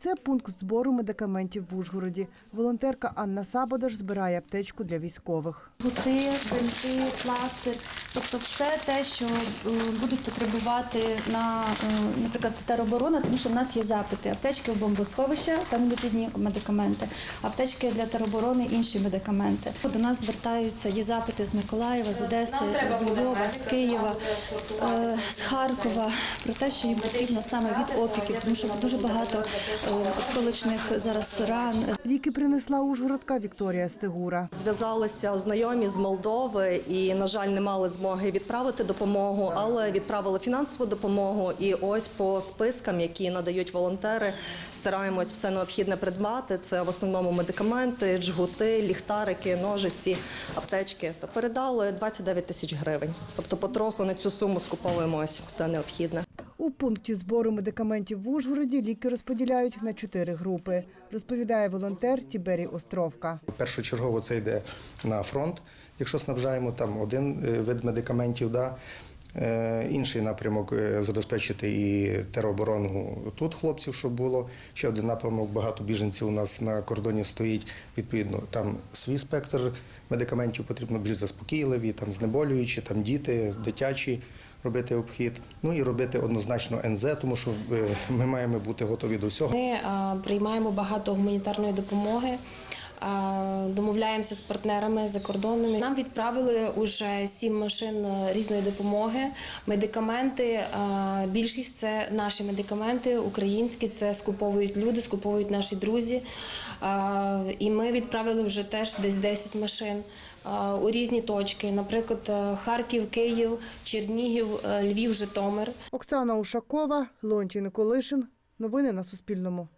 Це пункт збору медикаментів в Ужгороді. Волонтерка Анна Сабодаш збирає аптечку для військових. Гути, бинти, пластир, тобто все те, що е, будуть потребувати на, е, наприклад, це тероборона, тому що в нас є запити. Аптечки в бомбосховища, там необхідні медикаменти, аптечки для тероборони, інші медикаменти. До нас звертаються, є запити з Миколаєва, з Одеси, з Львова, з Києва, е, з Харкова про те, що їм потрібно саме від опіків, тому що дуже багато осколочних зараз ран, Ліки принесла Ужгородка Вікторія Стегура. Зв'язалися знайомі з Молдови і, на жаль, не мали змоги відправити допомогу, але відправили фінансову допомогу. І ось по спискам, які надають волонтери, стараємось все необхідне придбати. Це в основному медикаменти, джгути, ліхтарики, ножиці, аптечки. Та передали 29 тисяч гривень. Тобто, потроху на цю суму скуповуємо ось все необхідне. У пункті збору медикаментів в Ужгороді ліки розподіляють на чотири групи, розповідає волонтер Тіберій Островка. Першочергово це йде на фронт, якщо снабжаємо там один е, вид медикаментів. Да. Е, Інший напрямок е, забезпечити і тероборону тут хлопців, щоб було. Ще один напрямок, багато біженців у нас на кордоні стоїть. Відповідно, там свій спектр медикаментів потрібно більш заспокійливі, там знеболюючі, там діти, дитячі робити обхід. Ну і робити однозначно НЗ, тому що е, ми маємо бути готові до всього. Ми приймаємо багато гуманітарної допомоги. Домовляємося з партнерами закордонними. Нам відправили уже сім машин е, різної допомоги. Медикаменти. Більшість це наші медикаменти, українські. Це скуповують люди, скуповують наші друзі. І ми відправили вже теж десь 10 машин у різні точки. Наприклад, е, Харків, Київ, Чернігів, е, Львів, Житомир. Оксана Ушакова, Лончий Николишин. Новини на Суспільному.